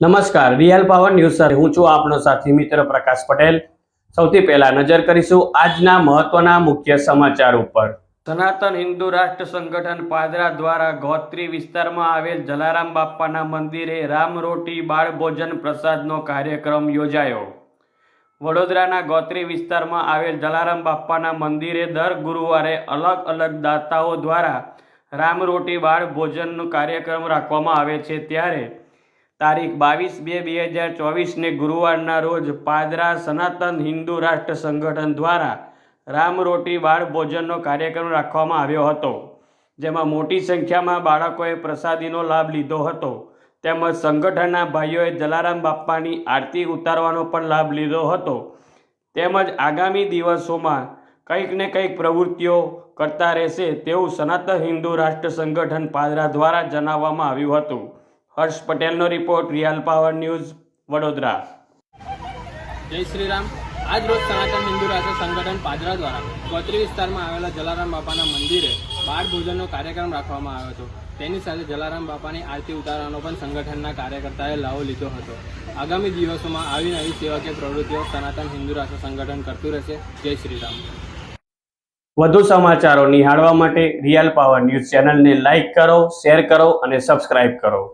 નમસ્કાર, real power news sir હું છું આપનો સાથી મિત્ર પ્રકાશ પટેલ. સૌથી પહેલા નજર કરીશું આજના મહત્વના મુખ્ય સમાચાર ઉપર. સનાતન હિન્દુ રાષ્ટ્ર સંગઠન પાદરા દ્વારા ગોત્રી વિસ્તારમાં આવેલ જલારામ બાપાના મંદિરે રામરોટી બાળ ભોજન પ્રસાદનો કાર્યક્રમ યોજાયો. વડોદરાના ગોત્રી વિસ્તારમાં આવેલ જલારામ બાપાના મંદિરે દર ગુરુવારે અલગ અલગ દાતાઓ દ્વારા રામરોટી બાળ ભોજનનો કાર્યક્રમ રાખવામાં આવે છે. ત્યારે તારીખ બાવીસ બે બે હજાર ચોવીસને ગુરુવારના રોજ પાદરા સનાતન હિન્દુ રાષ્ટ્ર સંગઠન દ્વારા રામરોટી બાળ ભોજનનો કાર્યક્રમ રાખવામાં આવ્યો હતો, જેમાં મોટી સંખ્યામાં બાળકોએ પ્રસાદીનો લાભ લીધો હતો. તેમજ સંગઠનના ભાઈઓએ જલારામ બાપ્પાની આરતી ઉતારવાનો પણ લાભ લીધો હતો. તેમજ આગામી દિવસોમાં કંઈક ને કંઈક પ્રવૃત્તિઓ કરતા રહેશે તેવું સનાતન હિન્દુ રાષ્ટ્ર સંગઠન પાદરા દ્વારા જણાવવામાં આવ્યું હતું. હર્ષ પટેલનો report real power news Vadodara. જય શ્રી રામ આજ રોજ સનાતન હિન્દુ રાષ્ટ્ર સંગઠન પાદરા દ્વારા ગોત્રી વિસ્તારમાં આવેલા જલારામ બાપાના મંદિરે બાળ ભોજનનો કાર્યક્રમ રાખવામાં આવ્યો હતો. તેની સાથે જલારામ બાપાની આરતી ઉતારવાનો પણ સંગઠનના કાર્યકર્તાએ લાવો લીધો હતો. આગામી દિવસોમાં આવી નવી સેવાકીય પ્રવૃત્તિઓ સનાતન હિન્દુ રાષ્ટ્ર સંગઠન કરતું રહેશે. જય શ્રી રામ વધુ સમાચારો નિહાળવા માટે રિયલ પાવર ન્યૂઝ ચેનલને લાઇક કરો શેર કરો અને સબસ્ક્રાઇબ કરો.